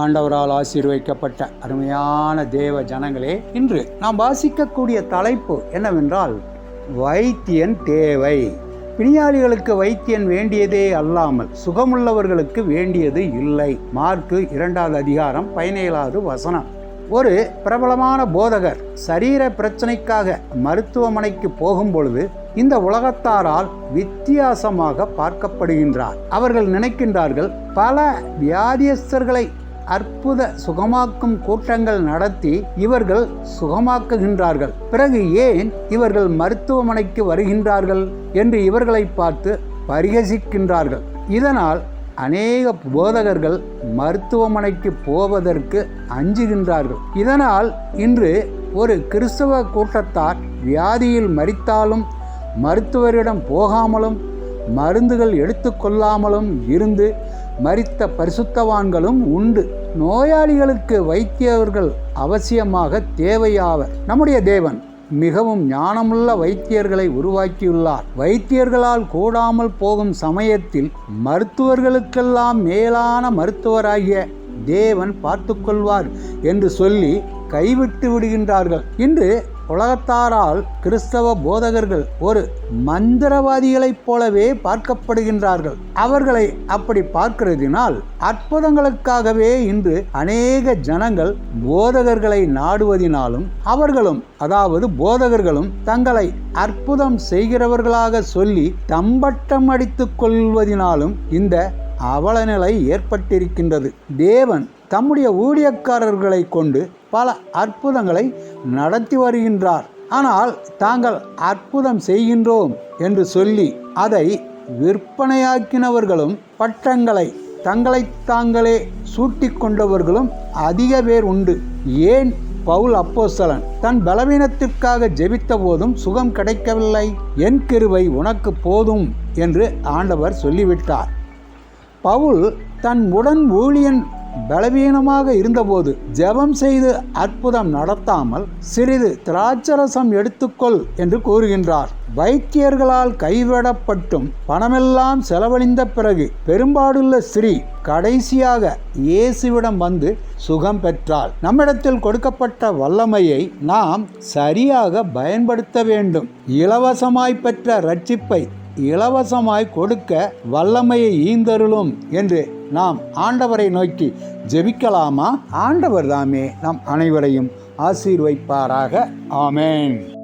ஆண்டவரால் ஆசீர்வதிக்கப்பட்ட அருமையான தேவ ஜனங்களே இன்று நாம் வாசிக்கக்கூடிய தலைப்பு என்னவென்றால் வைத்தியன் தேவை. பிணியாளிகளுக்கு வைத்தியன் வேண்டியதே அல்லாமல் சுகமுள்ளவர்களுக்கு வேண்டியது இல்லை. மார்க்கு இரண்டாவது அதிகாரம் பதினேழாவது வசனம். ஒரு பிரபலமான போதகர் சரீர பிரச்சனைக்காக மருத்துவமனைக்கு போகும் பொழுது இந்த உலகத்தாரால் வித்தியாசமாக பார்க்கப்படுகின்றார். அவர்கள் நினைக்கின்றார்கள் பல வியாதியஸ்தர்களை அற்புத சுகமாக்கும் கூட்டங்கள் நடத்தி இவர்கள் சுகமாக்குகின்றார்கள். பிறகு ஏன் இவர்கள் மருத்துவமனைக்கு வருகின்றார்கள் என்று இவர்களை பார்த்து பரிகசிக்கின்றார்கள். இதனால் அநேக போதகர்கள் மருத்துவமனைக்கு போவதற்கு அஞ்சுகின்றார்கள். இதனால் இன்று ஒரு கிறிஸ்தவ கூட்டத்தார் வியாதியில் மறித்தாலும் மருத்துவரிடம் போகாமலும் மருந்துகள் எடுத்துக்கொள்ளாமலும் இருந்து மறித்த பரிசுத்தவான்களும் உண்டு. நோயாளிகளுக்கு வைத்தியர்கள் அவசியமாக தேவையாவர் நம்முடைய தேவன் மிகவும் ஞானமுள்ள வைத்தியர்களை உருவாக்கியுள்ளார். வைத்தியர்களால் கூடாமல் போகும் சமயத்தில் மருத்துவர்களுக்கெல்லாம் மேலான மருத்துவராகிய தேவன் பார்த்து கொள்வார் என்று சொல்லி கைவிட்டு விடுகின்றார்கள். இன்று உலகத்தாரால் கிறிஸ்தவ போதகர்கள் ஒரு மந்திரவாதிகளைப் போலவே பார்க்கப்படுகின்றார்கள். அவர்களை அப்படி பார்க்கிறதினால் அற்புதங்களுக்காகவே இன்று அநேக ஜனங்கள் போதகர்களை நாடுவதினாலும் அவர்களும் அதாவது போதகர்களும் தங்களை அற்புதம் செய்கிறவர்களாக சொல்லி தம்பட்டம் அடித்துக் கொள்வதினாலும் இந்த அவலநிலை ஏற்பட்டிருக்கின்றது. தேவன் தம்முடைய ஊழியக்காரர்களை கொண்டு பல அற்புதங்களை நடத்தி வருகின்றார். ஆனால் தாங்கள் அற்புதம் செய்கின்றோம் என்று சொல்லி அதை விற்பனையாக்கினவர்களும் பட்டங்களை தங்களை தாங்களே சூட்டி கொண்டவர்களும் அதிக பேர் உண்டு. ஏன்? பவுல் அப்போஸ்தலன் தன் பலவீனத்திற்காக ஜெபித்த போதும் சுகம் கிடைக்கவில்லை. என் கிருவை உனக்கு போதும் என்று ஆண்டவர் சொல்லிவிட்டார். பவுல் தன் உடன் ஊழியன் பலவீனமாக இருந்தபோது ஜெபம் செய்து அற்புதம் நடத்தாமல் சிறிது திராட்சரசம் எடுத்துக்கொள் என்று கூறுகின்றார். வைத்தியர்களால் கைவிடப்பட்டும் பணமெல்லாம் செலவழிந்த பிறகு பெரும்பாடுள்ள ஸ்ரீ கடைசியாக இயேசுவிடம் வந்து சுகம் பெற்றாள். நம்மிடத்தில் கொடுக்கப்பட்ட வல்லமையை நாம் சரியாக பயன்படுத்த வேண்டும். இலவசமாய் பெற்ற ரட்சிப்பை இலவசமாய் கொடுக்க வல்லமையை ஈந்தருளும் என்று நாம் ஆண்டவரை நோக்கி ஜெபிக்கலாமா? ஆண்டவர் தாமே நம் அனைவரையும் ஆசீர்வைப்பாராக. ஆமேன்.